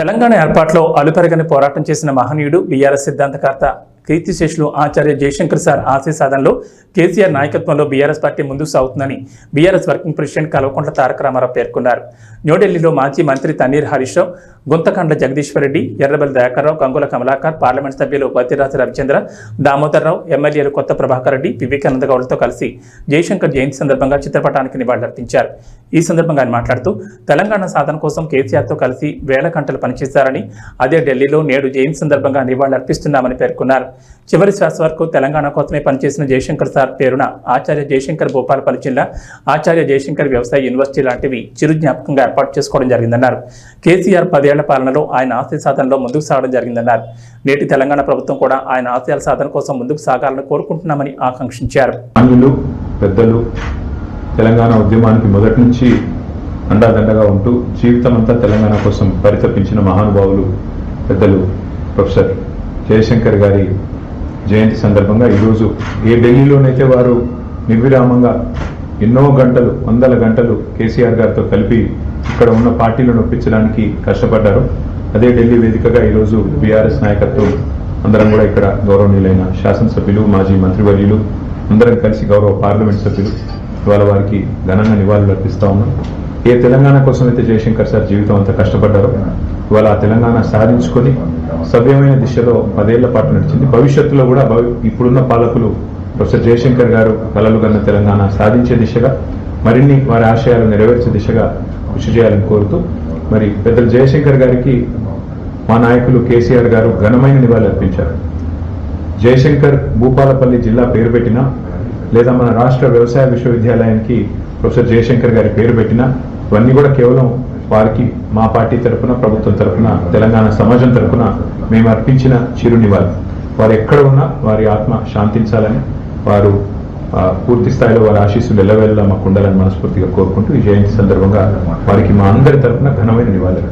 తెలంగాణ ఏర్పాటులో అలుపెరగని పోరాటం చేసిన మహనీయుడు బీఆర్ఎస్ సిద్ధాంతకర్త కీర్తిశేషులు ఆచార్య జయశంకర్ సార్ ఆశయ సాధనలో కేసీఆర్ నాయకత్వంలో బీఆర్ఎస్ పార్టీ ముందుకు సాగుతుందని బీఆర్ఎస్ వర్కింగ్ ప్రెసిడెంట్ కల్వకుంట్ల తారక రామారావు పేర్కొన్నారు. న్యూఢిల్లీలో మాజీ మంత్రి తన్నీర్ హరీష్ రావు గుంతకండ్ల జగదీశ్వర్ రెడ్డి ఎర్రబెల్లి దయాకర్రావు గంగుల కమలాకర్ పార్లమెంట్ సభ్యులు బతిరాజు రవిచంద్ర దామోదరరావు ఎమ్మెల్యేలు కొత్త ప్రభాకర్ రెడ్డి వివేకానంద గౌడ్తో కలిసి జయశంకర్ జయంతి సందర్భంగా చిత్రపటానికి నివాళులర్పించారు. ఈ సందర్భంగా ఆయన మాట్లాడుతూ తెలంగాణ సాధన కోసం కేసీఆర్తో కలిసి వేల గంటలు పనిచేశారని అదే ఢిల్లీలో నేడు జయంతి సందర్భంగా నివాళులర్పిస్తున్నామని పేర్కొన్నారు. చివరి శ్వాస వరకు తెలంగాణ కోసమే పనిచేసిన జయశంకర్ సార్ పేరున ఆచార్య జయశంకర్ భూపాలపల్లి జిల్లా ఆచార్య జయశంకర్ వ్యవసాయ యూనివర్సిటీ లాంటివి చిరు జ్ఞాపకంగా ఏర్పాటు చేసుకోవడం జరిగిందన్నారు. కేసీఆర్ పదే పదేళ్ళ పాలనలో ఆయన ఆశయ సాధనలో ముందుకు సాగడం జరిగిందన్నారు. నేటి తెలంగాణ ప్రభుత్వం కూడా ఆయన ఆశయాల సాధన కోసం ముందుకు సాగాలని కోరుకుంటున్నామని ఆకాంక్షించారు. పెద్దలు తెలంగాణ ఉద్యమానికి మొదటి నుంచి అండాదండగా ఉంటూ జీవితం అంతా తెలంగాణ కోసం పరితపించిన మహానుభావులు పెద్దలు ప్రొఫెసర్ జయశంకర్ గారి జయంతి సందర్భంగా ఈరోజు ఏ ఢిల్లీలోనైతే వారు నిర్విరామంగా ఎన్నో గంటలు వందల గంటలు కేసీఆర్ గారితో కలిపి ఇక్కడ ఉన్న పార్టీలను నొప్పించడానికి కష్టపడ్డారు. అదే ఢిల్లీ వేదికగా ఈరోజు బీఆర్ఎస్ నాయకత్వం అందరం కూడా ఇక్కడ గౌరవనీయులైన శాసనసభ్యులు మాజీ మంత్రివర్యులు అందరం కలిసి గౌరవ పార్లమెంట్ సభ్యులు ఇవాళ వారికి ఘనంగా నివాళులు అర్పిస్తా ఉన్నాం. ఏ తెలంగాణ కోసం అయితే జయశంకర్ సార్ జీవితం అంతా కష్టపడ్డారో ఇవాళ ఆ తెలంగాణ సాధించుకొని సవ్యమైన దిశలో పదేళ్ళ పాటు నడిచింది. భవిష్యత్తులో కూడా భవి- ఇప్పుడున్న పాలకులు ప్రొఫెసర్ జయశంకర్ గారు కలలు కన్న తెలంగాణ సాధించే దిశగా మరిన్ని వారి ఆశయాలు నెరవేర్చే దిశగా కృషి చేయాలని కోరుతూ మరి పెద్దలు జయశంకర్ గారికి మా నాయకులు కేసీఆర్ గారు ఘనమైన నివాళి అర్పించారు. జయశంకర్ భూపాలపల్లి జిల్లా పేరు పెట్టినా లేదా మన రాష్ట్ర వ్యవసాయ విశ్వవిద్యాలయానికి ప్రొఫెసర్ జయశంకర్ గారి పేరు పెట్టినా ఇవన్నీ కూడా కేవలం వారికి మా పార్టీ తరఫున ప్రభుత్వం తరఫున తెలంగాణ సమాజం తరఫున మేము అర్పించిన చిరు నివాళి వారు ఎక్కడ ఉన్నా వారి ఆత్మ శాంతించాలని వారు పూర్తి స్థాయిలో వారి ఆశీస్సులు ఎల్లవేళలా మాకు ఉండాలని మనస్ఫూర్తిగా కోరుకుంటూ ఈ జయంతి సందర్భంగా వారికి మా అందరి తరఫున ఘనమైన నివాళులు